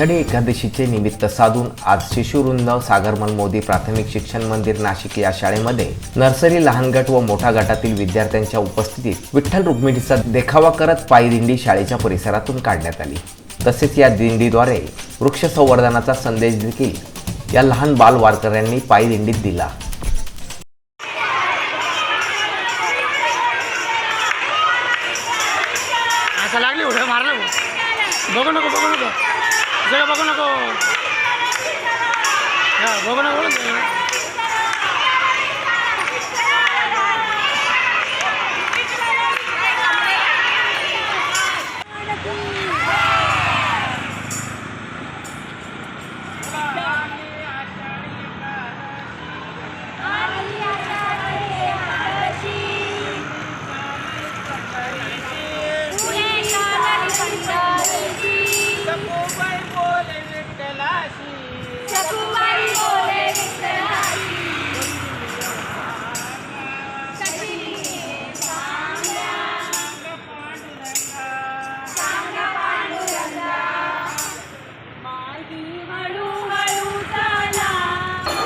आषाढी एकादशीचे निमित्त साधून आज शिशुवृंद सागरमल मोदी प्राथमिक शिक्षण मंदिर नाशिक या शाळेमध्ये नर्सरी लहान गट व मोठा गटातील विद्यार्थ्यांच्या उपस्थितीत विठ्ठल रुक्मिणीचा देखावा करत पायदिंडी शाळेच्या परिसरातून काढण्यात आली. तसेच या दिंडीद्वारे वृक्ष संवर्धनाचा संदेश देखील या लहान बाल वारकऱ्यांनी पायदिंडीत दिला. असं लागली उड्या मारलं बघू नको बघू नको. जरा बघू नको. हा बघू नको.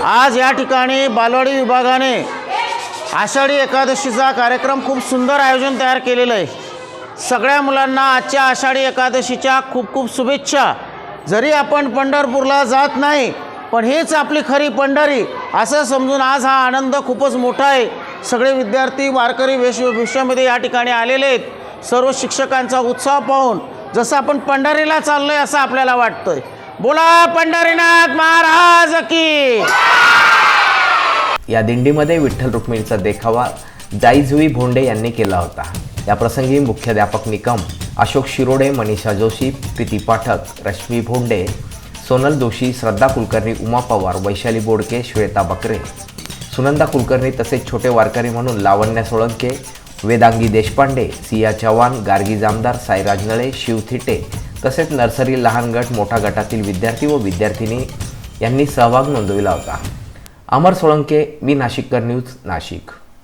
आज या ठिकाणी बालवाडी विभागाने आषाढी एकादशीचा कार्यक्रम खूप सुंदर आयोजन तयार केलेलं आहे. सगळ्या मुलांना आजच्या आषाढी एकादशीच्या खूप खूप शुभेच्छा. जरी आपण पंढरपूरला जात नाही पण हेच आपली खरी पंढरी असं समजून आज हा आनंद खूपच मोठा आहे. सगळे विद्यार्थी वारकरी वेश विश्वामध्ये या ठिकाणी आलेले आहेत. सर्व शिक्षकांचा उत्साह पाहून जसं आपण पंढरीला चाललो आहे असं आपल्याला वाटतं आहे बोला पंढरीनाथ महाराज की. या दिंडीमध्ये विठ्ठल रुक्मिणीचा देखावा जाईजुई भोंडे यांनी केला होता. या प्रसंगी मुख्याध्यापक निकम अशोक शिरोडे मनीषा जोशी प्रीती पाठक रश्मी भोंडे सोनल जोशी श्रद्धा कुलकर्णी उमा पवार वैशाली बोडके श्वेता बकरे. सुनंदा कुलकर्णी तसेच छोटे वारकरी म्हणून लावण्या सोळंके वेदांगी देशपांडे सिया चव्हाण गार्गी जामदार साईराज नळे शिव थिटे तसेच नर्सरी लहान गट मोठा गटातील विद्यार्थी व विद्यार्थिनी यांनी सहभाग नोंदविला होता. अमर सोळंके मी नाशिककर न्यूज नाशिक.